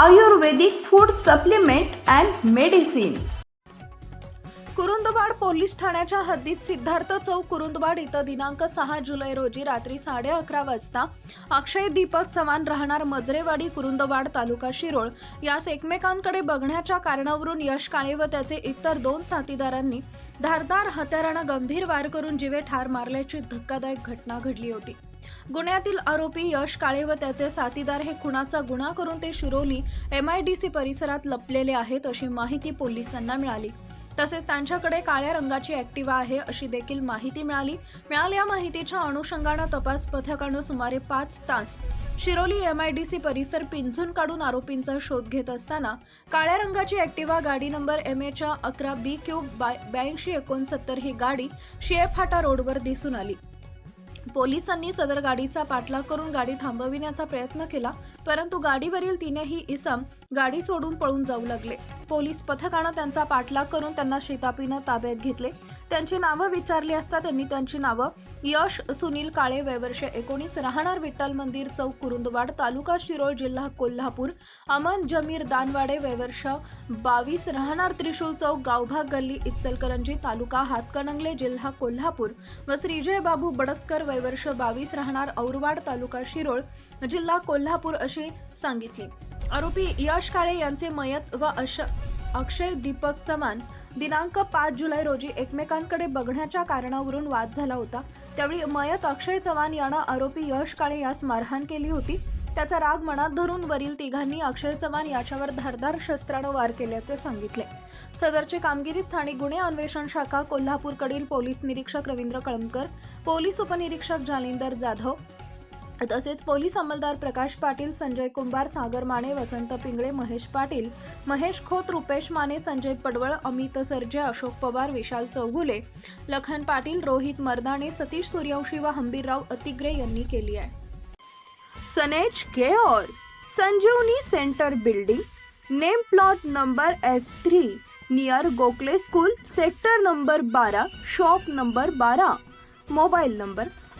Ayurvedic food supplement and medicine. Kurundwad police ठाण्याच्या हद्दीत सिद्धार्थ चौक कुरुंदवाड इथं दिनांक सहा जुलै रोजी रात्री साडे अकरा वाजता अक्षय दीपक चव्हाण राहणार मजरेवाडी कुरुंदवाड तालुका शिरोळ. यास एकमेकांकडे बघण्याच्या कारणावरून यश काळे व त्याचे इतर दोन साथीदारांनी धारदार हत्यारानं गंभीर वार करून जीवे ठार मारल्याची धक्कादायक घटना घडली होती. गुन्ह्यातील आरोपी यश काळे व त्याचे साथीदार हे खुनाचा गुन्हा करून ते शिरोली एमआयडीसी परिसरात लपलेले आहेत अशी माहिती पोलिसांना मिळाली. तसेच त्यांच्याकडे काळ्या रंगाची ॲक्टिवा आहे अशी देखील माहिती मिळाली. मिळाल्या माहितीच्या अनुषंगानं तपास पथकानं सुमारे पाच तास शिरोली एमआयडीसी परिसर पिंजून काढून आरोपींचा शोध घेत असताना काळ्या रंगाची ॲक्टिवा गाडी नंबर एम एच्या अकरा बी क्यू ब्याऐंशी एकोणसत्तर ही गाडी शिएफाटा रोडवर दिसून आली. पोलिसांनी सदर गाडीचा पाठलाग करून गाडी थांबविण्याचा प्रयत्न केला परंतु गाडीवरील तीनही इसम गाडी सोडून पळून जाऊ लागले. पोलीस पथकानं त्यांचा पाठलाग करून त्यांना शितापीनं ताब्यात घेतले. त्यांची नावं विचारली असता त्यांनी त्यांची नावं यश सुनील काळे वयवर्ष एकोणीस राहणार विठ्ठल मंदिर चौक कुरुंदवाड तालुका शिरोळ जिल्हा कोल्हापूर अमन जमीर दानवाडे वयवर्ष बावीस राहणार त्रिशूल चौक गावभाग गल्ली इचलकरंजी तालुका हातकणंगले जिल्हा कोल्हापूर व श्रीजय बाबू बडस्कर वयवर्ष बावीस राहणार औरवाड तालुका शिरोळ जिल्हा कोल्हापूर अशी सांगितली. आरोपी यश काळे यांचे मयत व अश अक्षय दीपक चव्हाण दिनांक पाच जुलै रोजी एकमेकांकडे बघण्याच्या कारणावरून वाद झाला होता. त्यावेळी मयत अक्षय चव्हाण यानं आरोपी यश काळे यास मारहाण केली होती. त्याचा राग मनात धरून वरील तिघांनी अक्षय चव्हाण याच्यावर धारदार शस्त्रानं वार केल्याचे सांगितले. सदरची कामगिरी स्थानिक गुन्हे अन्वेषण शाखा कोल्हापूरकडील पोलीस निरीक्षक रवींद्र कळमकर पोलीस उपनिरीक्षक जालिंदर जाधव तसेच पोलीस अंमलदार प्रकाश पाटील संजय कुंभार सागर माने वसंत पिंगळे महेश पाटील महेश खोत रुपेश माने संजय पडवळ अमित सर्जे अशोक पवार विशाल चौगुले लखन पाटील रोहित मर्दाणे सतीश सूर्यवंशी व हंबीरराव अतिग्रे यांनी केली आहे. सनेज care Sanjeevani centre building name plot number F three near Gokhale school sector number बारा शॉप नंबर बारा मोबाईल नंबर